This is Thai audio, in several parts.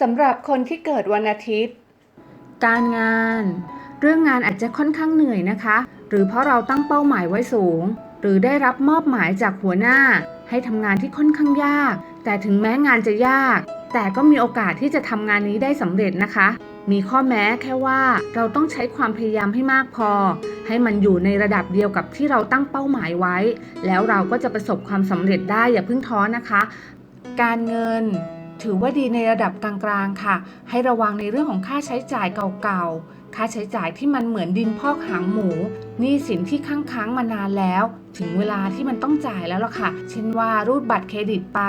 สำหรับคนที่เกิดวันอาทิตย์ การงาน เรื่องงานอาจจะค่อนข้างเหนื่อยนะคะ หรือเพราะเราตั้งเป้าหมายไว้สูง หรือได้รับมอบหมายจากหัวหน้า ให้ทำงานที่ค่อนข้างยาก แต่ถึงแม้งานจะยาก แต่ก็มีโอกาสที่จะทำงานนี้ได้สำเร็จนะคะ มีข้อแม้แค่ว่าเราต้องใช้ความพยายามให้มากพอ ให้มันอยู่ในระดับเดียวกับที่เราตั้งเป้าหมายไว้ แล้วเราก็จะประสบความสำเร็จได้อย่าเพิ่งท้อนะคะ การเงิน ถือว่าดีในระดับกลางๆค่ะ ให้ระวังในเรื่องของค่าใช้จ่ายเก่าๆ ค่าใช้จ่ายที่มันเหมือนดินพอกหางหมูหนี้สินที่ค้างค้างๆมานานแล้ว ถึงเวลาที่มันต้องจ่ายแล้วล่ะค่ะ เช่นว่ารูดบัตรเครดิตไป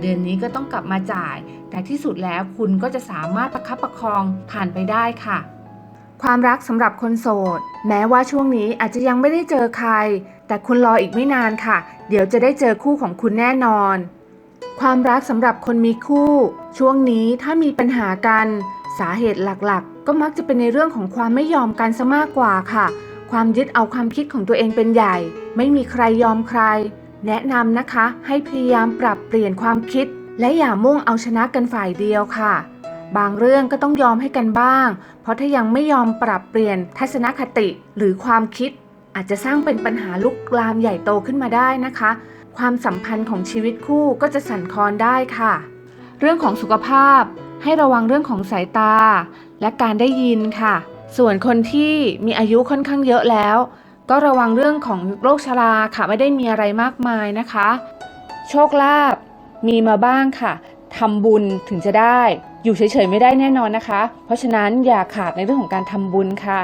เดือนนี้ก็ต้องกลับมาจ่าย แต่ที่สุดแล้วคุณก็จะสามารถประคับประคองผ่านไปได้ค่ะ ความรักสำหรับคนโสด แม้ว่าช่วงนี้อาจจะยังไม่ได้เจอใคร แต่คุณรออีกไม่นานค่ะ เดี๋ยวจะได้เจอคู่ของคุณแน่นอน ความรักสำหรับคนมีคู่ ช่วงนี้ถ้ามีปัญหากัน สาเหตุหลักๆ ก็มักจะเป็นในเรื่องของความไม่ยอมกันซะมากกว่าค่ะ ความยึดเอาความคิดของตัวเองเป็นใหญ่ ไม่มีใครยอมใคร แนะนำนะคะ ให้พยายามปรับเปลี่ยนความคิด และอย่ามุ่งเอาชนะกันฝ่ายเดียวค่ะ บางเรื่องก็ต้องยอมให้กันบ้าง เพราะถ้ายังไม่ยอมปรับเปลี่ยนทัศนคติหรือความคิดอาจจะสร้างเป็นปัญหาลุกลามใหญ่โตขึ้นมาได้นะคะ ความสัมพันธ์ของชีวิตคู่ก็จะสั่นคลอนได้ค่ะ เรื่องของสุขภาพให้ระวังเรื่องของสายตา และการได้ยินค่ะ ส่วนคนที่มีอายุค่อนข้างเยอะแล้ว ก็ระวังเรื่องของโรคชราค่ะไม่ได้มีอะไรมากมายนะคะ โชคลาภมีมาบ้างค่ะทำบุญถึงจะได้ อยู่เฉยๆไม่ได้แน่นอนนะคะ เพราะฉะนั้นอย่าขาดในเรื่องของการทำบุญค่ะ